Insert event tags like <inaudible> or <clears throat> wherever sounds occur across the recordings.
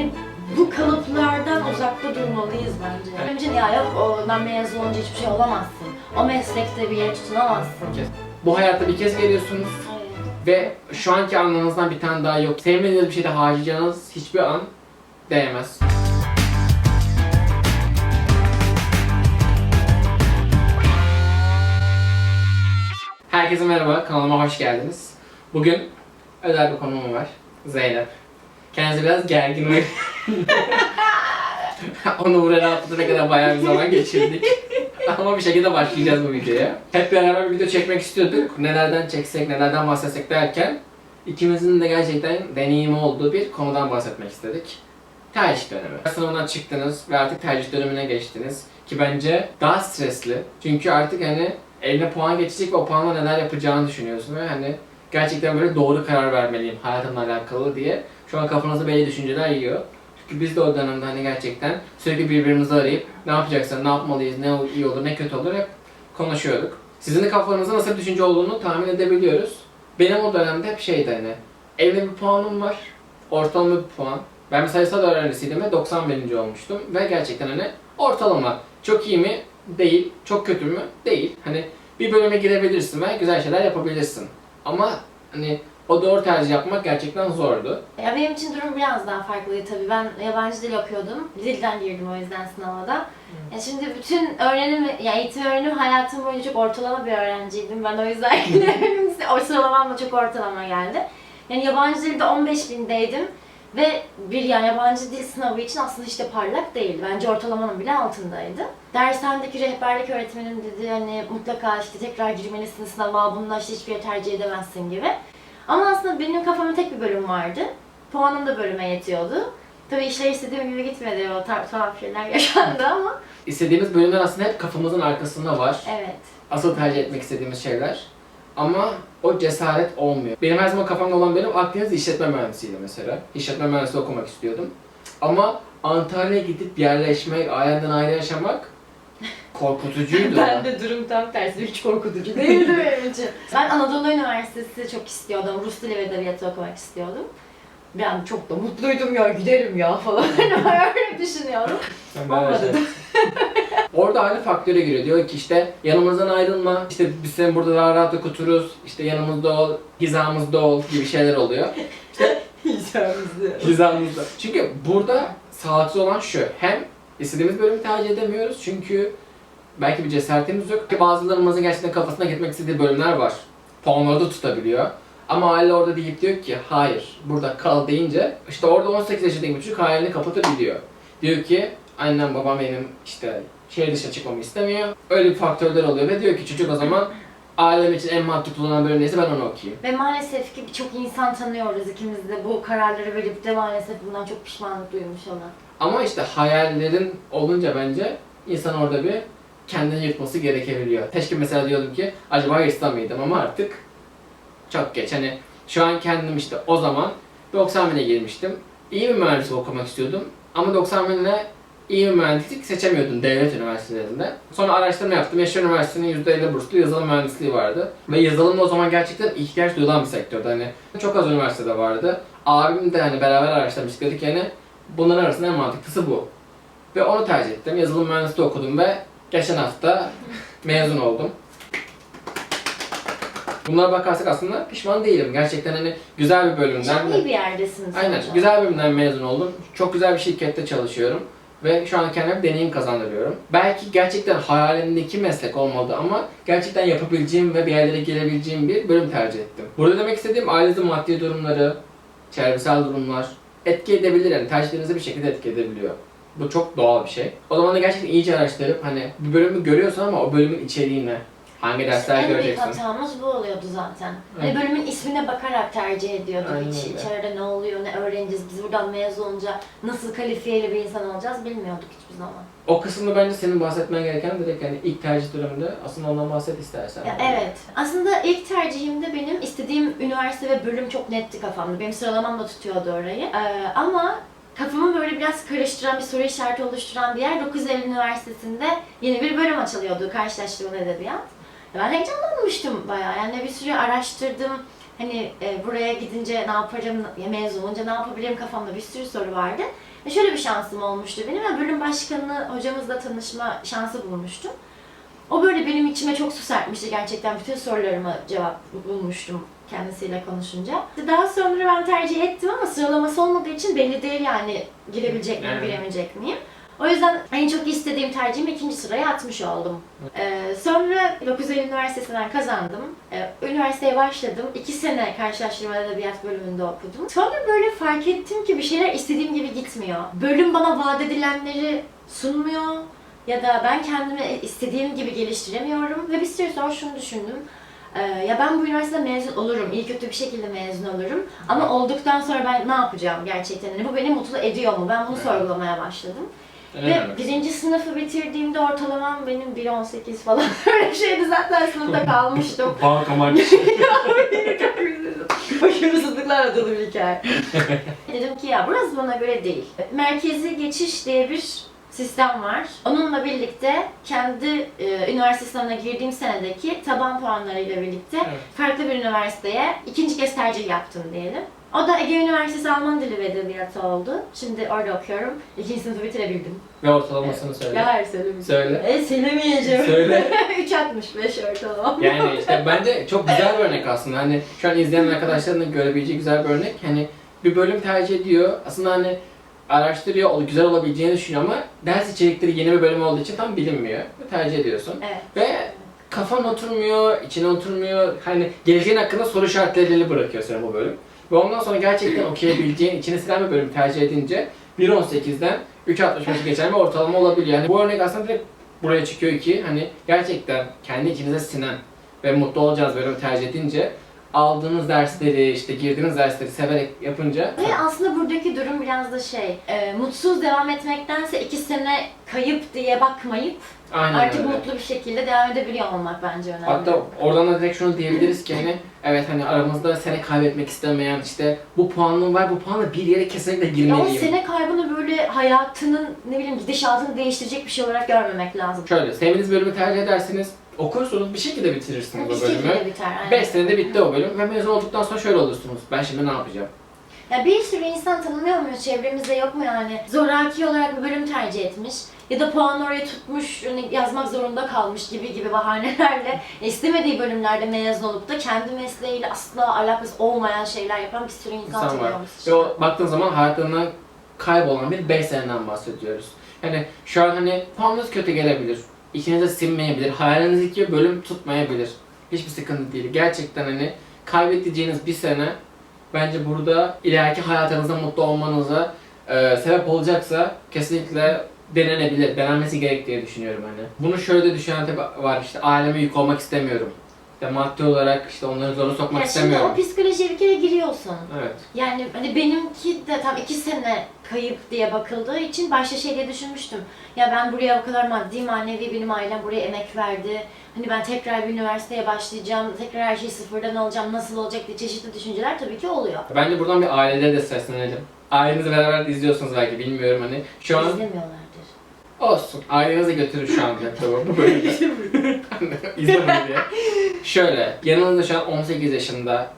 Hani bu kalıplardan uzakta durmalıyız bence. Önce ya yok ondan mezun olunca hiçbir şey olamazsın. O meslekte bir yere tutunamazsın. Bu hayatta bir kez geliyorsunuz ve şu anki anınızdan bir tane daha yok. Sevmediğiniz bir şeyde harcayacağınız hiçbir an değmez. Herkese merhaba, kanalıma hoş geldiniz. Bugün özel bir konuğum var, Zeynep. Kendisi biraz gergin ve <laughs> onu buraya rahatlatana kadar bayağı bir zaman geçirdik. Ama bir şekilde başlayacağız bu videoya. Hep beraber bir video çekmek istiyorduk. Nelerden çeksek, nelerden bahsetsek derken ikimizin de gerçekten deneyimi olduğu bir konudan bahsetmek istedik. Tercih dönemi. Sınavından çıktınız ve artık tercih dönemine geçtiniz. Ki bence daha stresli. Çünkü artık hani eline puan geçecek ve o puanla neler yapacağını düşünüyorsun ve hani gerçekten böyle doğru karar vermeliyim hayatımla alakalı diye şu an kafanızda belli düşünceler yiyor. Çünkü biz de o dönemde hani gerçekten sürekli birbirimizi arayıp ne yapacaksın, ne yapmalıyız, ne iyi olur, ne kötü olur hep konuşuyorduk. Sizin de kafanızda nasıl bir düşünce olduğunu tahmin edebiliyoruz. Benim o dönemde hep şeydi hani, evde bir puanım var, ortalama bir puan. Ben bir sayısal öğrencisiydim ve 91. olmuştum ve gerçekten hani ortalama. Çok iyi mi? Değil. Çok kötü mü? Değil. Hani bir bölüme girebilirsin ve güzel şeyler yapabilirsin. Ama hani o doğru tercih yapmak gerçekten zordu. Ya benim için durum biraz daha farklıydı tabii. Ben yabancı dil okuyordum. Dilden girdim o yüzden sınava da. Ya şimdi bütün öğrenim, ya eğitim öğrenim hayatım boyunca çok ortalama bir öğrenciydim. Ben o yüzden <laughs> o sıralamam da çok ortalama geldi. Yani yabancı dilde 15 bindeydim. Ve bir yani yabancı dil sınavı için aslında işte parlak değil. Bence ortalamanın bile altındaydı. Dershanedeki rehberlik öğretmenim dedi hani mutlaka işte tekrar girmelisin sınava, bununla işte hiçbir yer tercih edemezsin gibi. Ama aslında benim kafamda tek bir bölüm vardı. Puanım da bölüme yetiyordu. Tabii işler istediğim gibi gitmedi. O tar- tuhaf şeyler <laughs> yaşandı ama. İstediğimiz bölümler aslında hep kafamızın arkasında var. Evet. Asıl tercih etmek istediğimiz şeyler. Ama o cesaret olmuyor. Benim her zaman kafamda olan bölüm Akdeniz işletme mühendisiydi mesela. İşletme mühendisliği okumak istiyordum. Ama Antalya'ya gidip yerleşmek, ailenden ayrı yaşamak korkutucuydu. ben de durum tam tersi. Hiç korkutucu değildi benim <laughs> için. Ben Anadolu Üniversitesi çok istiyordum. Rus dili ve edebiyatı okumak istiyordum. Ben çok da mutluydum ya giderim ya falan. <laughs> Öyle düşünüyorum. Ben Olmadı. Orada aynı faktöre giriyor. Diyor ki işte yanımızdan ayrılma, işte biz seni burada daha rahat okuturuz, işte yanımızda ol, hizamızda ol gibi şeyler oluyor. Hicamızı. <laughs> Hizamızda. Çünkü burada sağlıksız olan şu, hem istediğimiz bölümü tercih edemiyoruz çünkü belki bir cesaretimiz yok. Ki bazılarımızın gerçekten kafasına gitmek istediği bölümler var. Puanları da tutabiliyor. Ama aile orada deyip diyor ki hayır burada kal deyince işte orada 18 yaşındaki bir çocuk hayalini kapatabiliyor. Diyor ki annem babam benim işte şehir dışına çıkmamı istemiyor. Öyle bir faktörler oluyor ve diyor ki çocuk o zaman ailem için en mantıklı olan bölüm neyse ben onu okuyayım. Ve maalesef ki birçok insan tanıyoruz ikimiz de bu kararları verip de maalesef bundan çok pişmanlık duymuş olan. Ama işte hayallerin olunca bence insan orada bir kendini yırtması gerekebiliyor. Keşke mesela diyordum ki acaba yırtsam mıydım ama artık çok geç. Hani şu an kendim işte o zaman 90 bine girmiştim. İyi bir mühendislik okumak istiyordum. Ama 90 binle iyi bir mühendislik seçemiyordum devlet üniversitelerinde. Sonra araştırma yaptım. Yaşar Üniversitesi'nin %50 burslu yazılım mühendisliği vardı. Ve yazılım da o zaman gerçekten ihtiyaç duyulan bir sektördü. Hani çok az üniversitede vardı. Abim de hani beraber araştırmıştık dedik yani bunların arasında en mantıklısı bu. Ve onu tercih ettim. Yazılım mühendisliği okudum ve geçen hafta mezun oldum. Bunlara bakarsak aslında pişman değilim. Gerçekten hani güzel bir bölümden. Çok iyi bir yerdesin sonuçta. Aynen. Güzel bir bölümden mezun oldum. Çok güzel bir şirkette çalışıyorum. Ve şu an kendime bir deneyim kazandırıyorum. Belki gerçekten hayalimdeki meslek olmadı ama gerçekten yapabileceğim ve bir yerlere gelebileceğim bir bölüm tercih ettim. Burada demek istediğim ailenizin maddi durumları, çevresel durumlar etki edebilir yani tercihlerinizi bir şekilde etki edebiliyor. Bu çok doğal bir şey. O zaman da gerçekten iyice araştırıp hani bir bölümü görüyorsun ama o bölümün içeriğine hangi dersler en büyük göreceksin. hatamız bu oluyordu zaten. Hani bölümün ismine bakarak tercih ediyorduk. Aynen Hiç öyle. içeride ne oluyor, ne öğreneceğiz, biz buradan mezun olunca nasıl kalifiyeli bir insan olacağız bilmiyorduk hiçbir zaman. O kısımda bence senin bahsetmen gereken direkt hani ilk tercih döneminde aslında ondan bahset istersen. Ya evet. Aslında ilk tercihimde benim istediğim üniversite ve bölüm çok netti kafamda. Benim sıralamam da tutuyordu orayı. Ee, ama kafamı böyle biraz karıştıran, bir soru işareti oluşturan bir yer 9 Eylül Üniversitesi'nde yeni bir bölüm açılıyordu. Karşılaştırmalı edebiyat. Ben heyecanlanmıştım bayağı. Yani bir sürü araştırdım. Hani e, buraya gidince ne yaparım, ya mezun olunca ne yapabilirim kafamda bir sürü soru vardı. Ve şöyle bir şansım olmuştu benim. Ben bölüm başkanı hocamızla tanışma şansı bulmuştum. O böyle benim içime çok su serpmişti gerçekten. Bütün sorularıma cevap bulmuştum kendisiyle konuşunca. Daha sonra ben tercih ettim ama sıralaması olmadığı için belli değil yani girebilecek miyim, Evet. giremeyecek miyim. O yüzden en çok istediğim tercihimi ikinci sıraya atmış oldum. Ee, sonra 9 Eylül Üniversitesi'nden kazandım. Ee, üniversiteye başladım. 2 sene karşılaştırma edebiyat bölümünde okudum. Sonra böyle fark ettim ki bir şeyler istediğim gibi gitmiyor. Bölüm bana vaat edilenleri sunmuyor. Ya da ben kendimi istediğim gibi geliştiremiyorum. Ve bir süre sonra şunu düşündüm. Ee, ya ben bu üniversitede mezun olurum, iyi kötü bir şekilde mezun olurum. Ama olduktan sonra ben ne yapacağım gerçekten? Yani bu beni mutlu ediyor mu? Ben bunu Evet. sorgulamaya başladım. Ve birinci sınıfı bitirdiğimde ortalamam benim 1.18 falan <laughs> öyle şeydi zaten sınıfta kalmıştım. Banka maç. Başarısızlıklarla dolu bir hikaye. <laughs> Dedim ki ya burası bana göre değil. Merkezi geçiş diye bir sistem var. Onunla birlikte kendi e, üniversite sınavına girdiğim senedeki taban puanlarıyla birlikte Evet. farklı bir üniversiteye ikinci kez tercih yaptım diyelim. O da Ege Üniversitesi Alman Dili ve Edebiyatı oldu. Şimdi orada okuyorum. İkinci sınıfı bitirebildim. Ve ortalamasını söyle. Ya söylemeyeceğim. Söyle. E söylemeyeceğim. Söyle. <laughs> 3.65 ortalama. Yani işte bence çok güzel bir örnek aslında. Hani şu an izleyen arkadaşların da görebileceği güzel bir örnek. Hani bir bölüm tercih ediyor. Aslında hani araştırıyor, güzel olabileceğini düşünüyor ama ders içerikleri yeni bir bölüm olduğu için tam bilinmiyor. Tercih ediyorsun. Evet. Ve kafan oturmuyor, içine oturmuyor. Hani geleceğin hakkında soru işaretleriyle bırakıyor seni bu bölüm. Ve ondan sonra gerçekten <clears throat> okuyabileceğin, içine silen bir bölüm tercih edince 1.18'den 3.65'e geçen bir ortalama olabiliyor. Yani bu örnek aslında direkt buraya çıkıyor ki hani gerçekten kendi içinize sinen ve mutlu olacağınız bölümü tercih edince aldığınız dersleri, işte girdiğiniz dersleri severek yapınca Ve aslında buradaki durum biraz da şey, e, mutsuz devam etmektense iki sene kayıp diye bakmayıp aynen artık öyle. mutlu bir şekilde devam edebiliyor olmak bence önemli. Hatta oradan da direkt şunu diyebiliriz ki hani evet hani aramızda sene kaybetmek istemeyen işte bu puanım var bu puanla bir yere kesinlikle ya o girmeliyim. sene kaybını böyle hayatının ne bileyim gidişatını değiştirecek bir şey olarak görmemek lazım. Şöyle sevdiğiniz bölümü tercih edersiniz okursunuz bir şekilde bitirirsiniz o bölümü. biter. aynen. 5 senede bitti o bölüm ve mezun olduktan sonra şöyle olursunuz. Ben şimdi ne yapacağım? Ya bir sürü insan tanımıyor muyuz? Çevremizde yok mu yani? Zoraki olarak bir bölüm tercih etmiş ya da puan oraya tutmuş, hani yazmak zorunda kalmış gibi gibi bahanelerle <laughs> istemediği bölümlerde mezun olup da kendi mesleğiyle asla alakası olmayan şeyler yapan bir sürü insan, İnsan var. tanıyoruz. Ve o baktığın zaman hayatlarından kaybolan bir 5 seneden bahsediyoruz. Yani şu an hani puanınız kötü gelebilir. İçinize sinmeyebilir. Hayalinizdeki bölüm tutmayabilir. Hiçbir sıkıntı değil. Gerçekten hani kaybedeceğiniz bir sene bence burada ileriki hayatınızda mutlu olmanıza e, sebep olacaksa kesinlikle denenebilir, denenmesi gerek diye düşünüyorum hani. Bunu şöyle de düşünen tabii var işte aileme yük olmak istemiyorum. İşte maddi olarak işte onları zora sokmak Ya şimdi istemiyorum. o psikolojiye bir kere giriyorsun. Evet. Yani hani benimki de tam iki sene kayıp diye bakıldığı için başta şey diye düşünmüştüm. Ya ben buraya o kadar maddi manevi benim ailem buraya emek verdi. Hani ben tekrar bir üniversiteye başlayacağım, tekrar her şeyi sıfırdan alacağım, nasıl olacak diye çeşitli düşünceler tabii ki oluyor. Bence buradan bir ailelere de seslenelim. Ailenizi beraber izliyorsunuz belki bilmiyorum hani. Şu an İzlemiyorlardır. Olsun. Ailenizi götürün şu an bu, bu bölümde. İzle bunu diye. Şöyle, yanınızda şu an 18 yaşında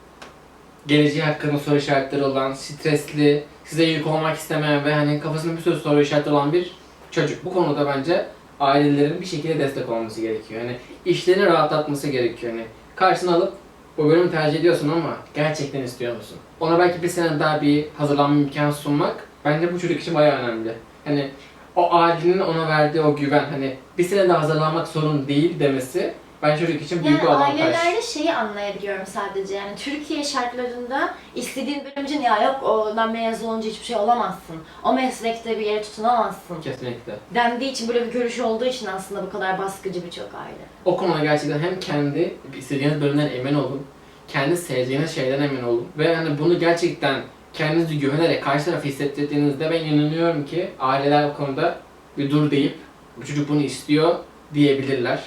geleceği hakkında soru işaretleri olan, stresli, size yük olmak istemeyen ve hani kafasında bir sürü soru işaretleri olan bir çocuk. Bu konuda bence ailelerin bir şekilde destek olması gerekiyor. Hani işlerini rahatlatması gerekiyor. Hani karşına alıp bu bölümü tercih ediyorsun ama gerçekten istiyor musun? Ona belki bir sene daha bir hazırlanma imkanı sunmak bence bu çocuk için bayağı önemli. Hani o ailenin ona verdiği o güven hani bir sene daha hazırlanmak sorun değil demesi bence çocuk için büyük Yani bir avantaj. ailelerde şeyi anlayabiliyorum sadece yani Türkiye şartlarında istediğin bölümcün ya yok ondan mezun olunca hiçbir şey olamazsın. O meslekte bir yere tutunamazsın. Kesinlikle. Dendiği için böyle bir görüş olduğu için aslında bu kadar baskıcı birçok aile. O konuda gerçekten hem kendi istediğiniz bölümden emin olun, kendi sevdiğiniz şeyden emin olun ve hani bunu gerçekten kendinizi güvenerek karşı tarafı hissettirdiğinizde ben inanıyorum ki aileler bu konuda bir dur deyip bu çocuk bunu istiyor diyebilirler.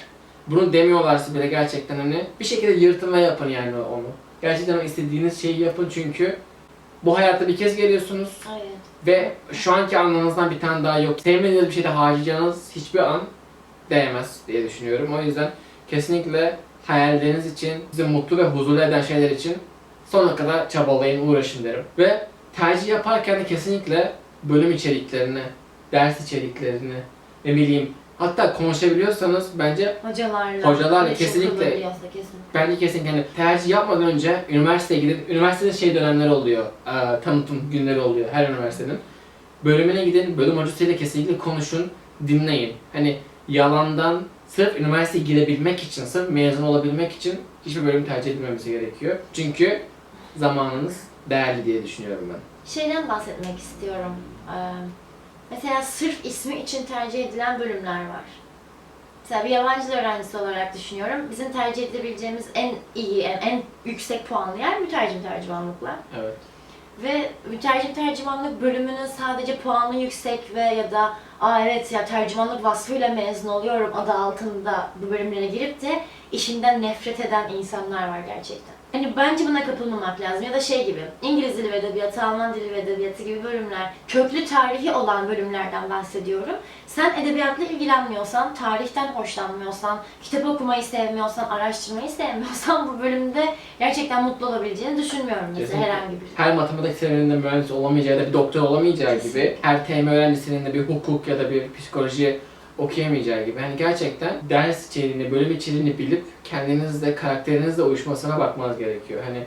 Bunu demiyorlarsa bile gerçekten hani bir şekilde yırtın ve yapın yani onu. Gerçekten istediğiniz şeyi yapın çünkü bu hayatta bir kez geliyorsunuz Evet. ve şu anki anınızdan bir tane daha yok. Sevmediğiniz bir şeyde harcayacağınız hiçbir an değmez diye düşünüyorum. O yüzden kesinlikle hayalleriniz için, sizi mutlu ve huzurlu eden şeyler için sonuna kadar çabalayın, uğraşın derim. Ve tercih yaparken de kesinlikle bölüm içeriklerini, ders içeriklerini, ne bileyim hatta konuşabiliyorsanız bence Hocalarla. Hocalarla kesinlikle. kesinlikle. bence kesinlikle hani tercih yapmadan önce üniversiteye gidin. Üniversitede şey dönemleri oluyor. eee, tanıtım günleri oluyor her üniversitenin. Bölümüne gidin, bölüm hocasıyla kesinlikle konuşun, dinleyin. Hani yalandan sırf üniversiteye girebilmek için, sırf mezun olabilmek için hiçbir bölüm tercih edilmemesi gerekiyor. Çünkü zamanınız değerli diye düşünüyorum ben. Şeyden bahsetmek istiyorum. Ee, mesela sırf ismi için tercih edilen bölümler var. Mesela bir yabancı öğrencisi olarak düşünüyorum. Bizim tercih edebileceğimiz en iyi, en, en yüksek puanlı yer mütercim tercümanlıklar. Evet. Ve mütercim tercümanlık bölümünün sadece puanı yüksek ve ya da aa evet ya tercümanlık vasfıyla mezun oluyorum adı altında bu bölümlere girip de işinden nefret eden insanlar var gerçekten. Hani bence buna kapılmamak lazım ya da şey gibi İngiliz dili ve edebiyatı, Alman dili ve edebiyatı gibi bölümler köklü tarihi olan bölümlerden bahsediyorum. Sen edebiyatla ilgilenmiyorsan, tarihten hoşlanmıyorsan, kitap okumayı sevmiyorsan, araştırmayı sevmiyorsan bu bölümde gerçekten mutlu olabileceğini düşünmüyorum mesela Kesinlikle. herhangi bir. Her matematik severinin de mühendis olamayacağı ya da bir doktor olamayacağı gibi Kesinlikle. her TM öğrencisinin de bir hukuk ya da bir psikoloji okuyamayacağı gibi. Hani gerçekten ders içeriğini, bölüm içeriğini bilip kendinizle, karakterinizle uyuşmasına bakmanız gerekiyor. Hani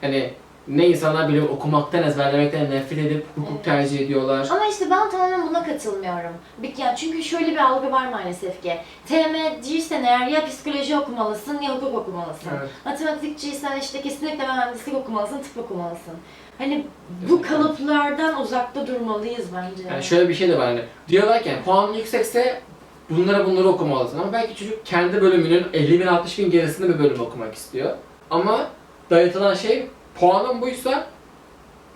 hani ne insanlar bile okumaktan, ezberlemekten nefret edip hukuk tercih ediyorlar. Ama işte ben tamamen buna katılmıyorum. Yani çünkü şöyle bir algı var maalesef ki. TM'ciysen eğer ya psikoloji okumalısın ya hukuk okumalısın. Evet. Matematikçiysen işte kesinlikle mühendislik okumalısın, tıp okumalısın. Hani bu kalıplardan uzakta durmalıyız bence. Yani şöyle bir şey de var hani diyorlar ki yani puanın yüksekse bunlara bunları okumalısın ama belki çocuk kendi bölümünün 50 bin 60 bin gerisinde bir bölüm okumak istiyor. Ama dayatılan şey puanın buysa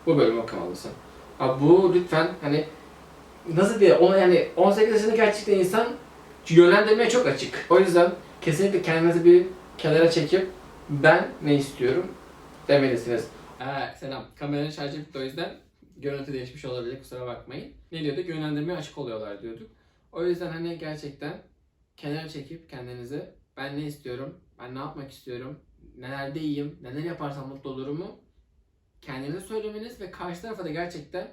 bu bölümü okumalısın. Abi bu lütfen hani nasıl diye ona yani 18 yaşında gerçekten insan yönlendirmeye çok açık. O yüzden kesinlikle kendinizi bir kenara çekip ben ne istiyorum demelisiniz. Ee, selam. Kameranın şarjı bitti o yüzden görüntü değişmiş olabilir kusura bakmayın. Ne diyorduk? Yönlendirmeye açık oluyorlar diyorduk. O yüzden hani gerçekten kenara çekip kendinizi ben ne istiyorum, ben ne yapmak istiyorum, nelerde iyiyim, neler yaparsam mutlu olurumu kendinize söylemeniz ve karşı tarafa da gerçekten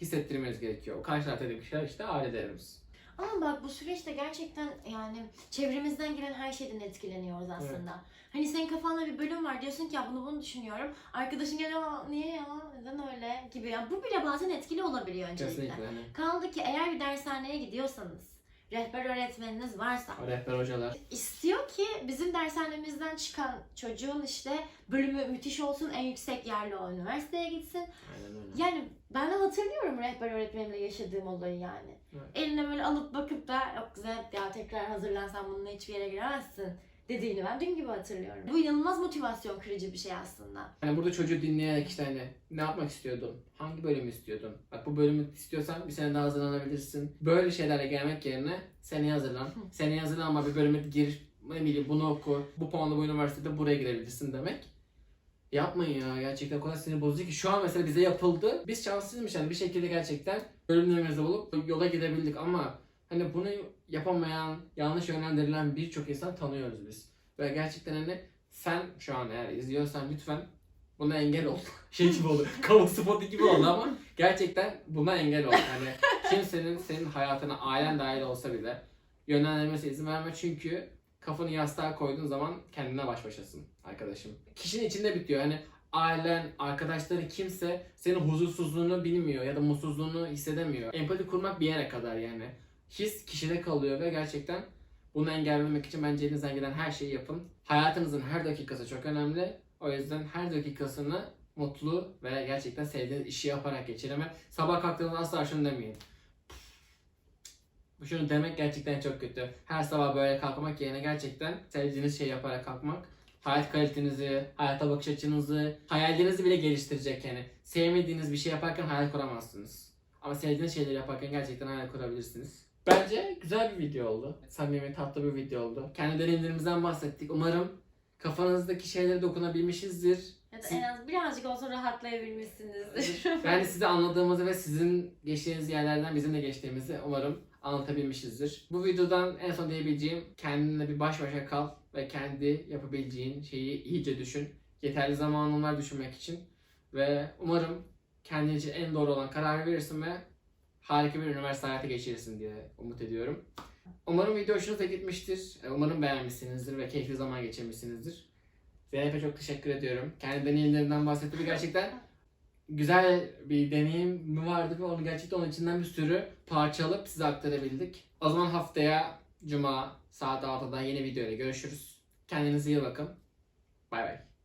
hissettirmeniz gerekiyor. O karşı taraftaki kişiler işte ailelerimiz. Ama bak bu süreçte gerçekten yani çevremizden gelen her şeyden etkileniyoruz aslında. Hani senin kafanda bir bölüm var diyorsun ki ya bunu bunu düşünüyorum. Arkadaşın geliyor "Aa, niye ya neden öyle gibi. Yani bu bile bazen etkili olabiliyor öncelikle. Kesinlikle hani. Kaldı ki eğer bir dershaneye gidiyorsanız rehber öğretmeniniz varsa O rehber hocalar. istiyor ki bizim dershanemizden çıkan çocuğun işte bölümü müthiş olsun en yüksek yerli o üniversiteye gitsin. Aynen öyle. Yani ben de hatırlıyorum rehber öğretmenimle yaşadığım olayı yani. Evet. Eline böyle alıp bakıp da yok güzel ya tekrar hazırlansan bununla hiçbir yere giremezsin dediğini ben dün gibi hatırlıyorum. Bu inanılmaz motivasyon kırıcı bir şey aslında. Yani burada çocuğu dinleyerek işte hani ne yapmak istiyordun? Hangi bölümü istiyordun? Bak bu bölümü istiyorsan bir sene daha hazırlanabilirsin. Böyle şeylerle gelmek yerine seneye hazırlan. seneye hazırlanma bir bölüme gir. Ne bileyim bunu oku. Bu puanla bu üniversitede buraya girebilirsin demek. Yapmayın ya gerçekten o kadar sinir bozucu ki şu an mesela bize yapıldı. Biz şanslıymış yani bir şekilde gerçekten bölümlerimizi bulup yola gidebildik ama hani bunu yapamayan, yanlış yönlendirilen birçok insan tanıyoruz biz. Ve gerçekten hani sen şu an eğer izliyorsan lütfen buna engel ol. <laughs> Şey gibi oldu. <laughs> Kamu spotu gibi oldu ama gerçekten buna engel ol. Yani kimsenin senin hayatına ailen dahil olsa bile yönlendirmesine izin verme çünkü kafanı yastığa koyduğun zaman kendine baş başasın arkadaşım. Kişinin içinde bitiyor. Hani ailen, arkadaşları kimse senin huzursuzluğunu bilmiyor ya da mutsuzluğunu hissedemiyor. Empati kurmak bir yere kadar yani. His kişide kalıyor ve gerçekten bunu engellemek için bence elinizden gelen her şeyi yapın. Hayatınızın her dakikası çok önemli. O yüzden her dakikasını mutlu ve gerçekten sevdiğiniz işi yaparak geçirin. Ve sabah kalktığınızda asla şunu demeyin. Şunu demek gerçekten çok kötü. Her sabah böyle kalkmak yerine gerçekten sevdiğiniz şey yaparak kalkmak hayat kalitenizi, hayata bakış açınızı, hayallerinizi bile geliştirecek yani. Sevmediğiniz bir şey yaparken hayal kuramazsınız. Ama sevdiğiniz şeyleri yaparken gerçekten hayal kurabilirsiniz. Bence güzel bir video oldu. Samimi, tatlı bir video oldu. Kendi deneyimlerimizden bahsettik. Umarım kafanızdaki şeylere dokunabilmişizdir. Ya da en az birazcık olsa rahatlayabilmişsinizdir. Ben de size anladığımızı ve sizin geçtiğiniz yerlerden bizim de geçtiğimizi umarım anlatabilmişizdir. Bu videodan en son diyebileceğim kendinle bir baş başa kal ve kendi yapabileceğin şeyi iyice düşün. Yeterli zamanın var düşünmek için. Ve umarım kendin için en doğru olan kararı verirsin ve harika bir üniversite hayatı geçirirsin diye umut ediyorum. Umarım video hoşunuza gitmiştir. E, Umarım beğenmişsinizdir ve keyifli zaman geçirmişsinizdir. Zeynep'e çok teşekkür ediyorum. Kendi deneyimlerinden bahsetti gerçekten güzel bir deneyim mi vardı ve onu gerçekten onun içinden bir sürü parça alıp size aktarabildik. O zaman haftaya Cuma saat 6'da yeni videoyla görüşürüz. Kendinize iyi bakın. Bay bay.